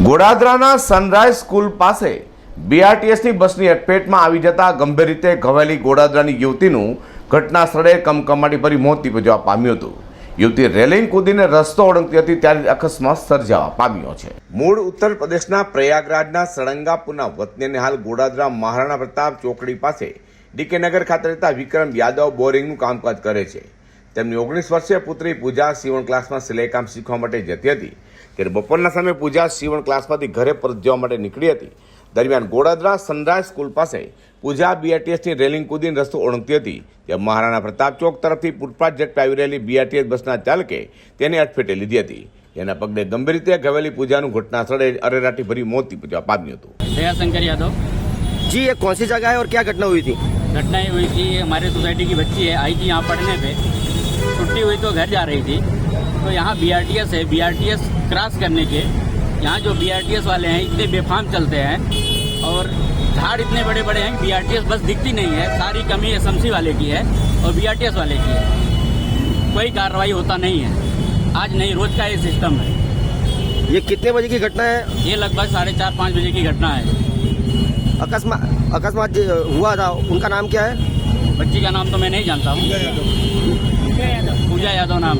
ગોડાદરાના sunrise school પાસે બીઆરટીએસની બસની અટપેટમાં આવી જતા ગંભીર રીતે ઘવાયેલી ગોડાદરાની યુવતીનું ઘટના સ્થળે કમકમાટી ભરી મોત નિપજવા પામ્યું હતું. યુવતી રેલિંગ કૂદીને રસ્તો ઓળંગતી હતી ત્યારે અકસ્માત સર્જાવા પામ્યો છે. મૂળ ઉત્તર પ્રદેશના પ્રયાગરાજના સળંગાપુરના વતનીને હાલ ગોડાદરા મહારાણા પ્રતાપ ચોકડી પાસે ડીકે નગર ખાતે રહેતા વિક્રમ યાદવ બોરિંગનું કામકાજ કરે છે. તેમની ઓગણીસ વર્ષીય પુત્રી પૂજા સીવણ ક્લાસમાં સિલાઈ કામ શીખવા માટે જતી હતી ત્યારે બપોરના સમયે પૂજા સીવણ ક્લાસમાંથી ઘરે પરત જવા માટે નીકળી હતી દરમિયાન ગોડાદરા સનરાઈઝ સ્કૂલ પાસે પૂજા બીઆરટીએસની રેલિંગ કૂદીને રસ્તો ઓળંગતી હતી ત્યાં મહારાણા પ્રતાપ ચોક તરફથી પૂરપાટ ઝડપે આવી રહેલી બીઆરટીએસ બસના ચાલકે તેને અટફેટે લીધી હતી જેના પગલે ગંભીર રીતે ઘવેલી પૂજાનું ઘટના સ્થળે અરેરાટી ભરી મોત નીપજવા પામ્યું હતું दयाशंकर यादव जी ये कौन सी जगह है और क्या घटना हुई थी घटना ये हुई थी हमारे सोसाइटी की बच्ची है आई थी यहाँ पढ़ने पे छुट्टी हुई तो घर जा रही थी। तो यहाँ BRTS है। बीआरटीएस क्रॉस करने के यहाँ जो बीआरटीएस वाले हैं इतने बेफाम चलते हैं और झाड़ इतने बड़े बड़े हैं बीआरटीएस बस दिखती नहीं है। सारी कमी एसएमसी वाले की है और बीआरटीएस वाले की है। कोई कार्रवाई होता नहीं है। आज नहीं रोज का ये सिस्टम है। ये कितने बजे की घटना है? ये लगभग साढ़े चार पाँच बजे की घटना है। अकस्मात अकस्मात हुआ था उनका नाम क्या है? बच्ची का नाम तो मैं नहीं जानता हूँ। પૂજા યાદવ નામ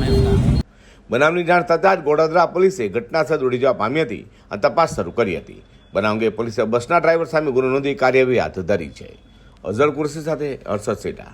બનાવની જાણ થતાં જ ગોડાદરા પોલીસે ઘટનાસ્થળ દોડી જવા પામી હતી અને તપાસ શરૂ કરી હતી. બનાવ અંગે પોલીસે બસના ડ્રાઈવર સામે ગુનો નોંધી કાર્યવાહી હાથ ધરી છે. અઝર કુર્સી સાથે હર્ષદ સેટા.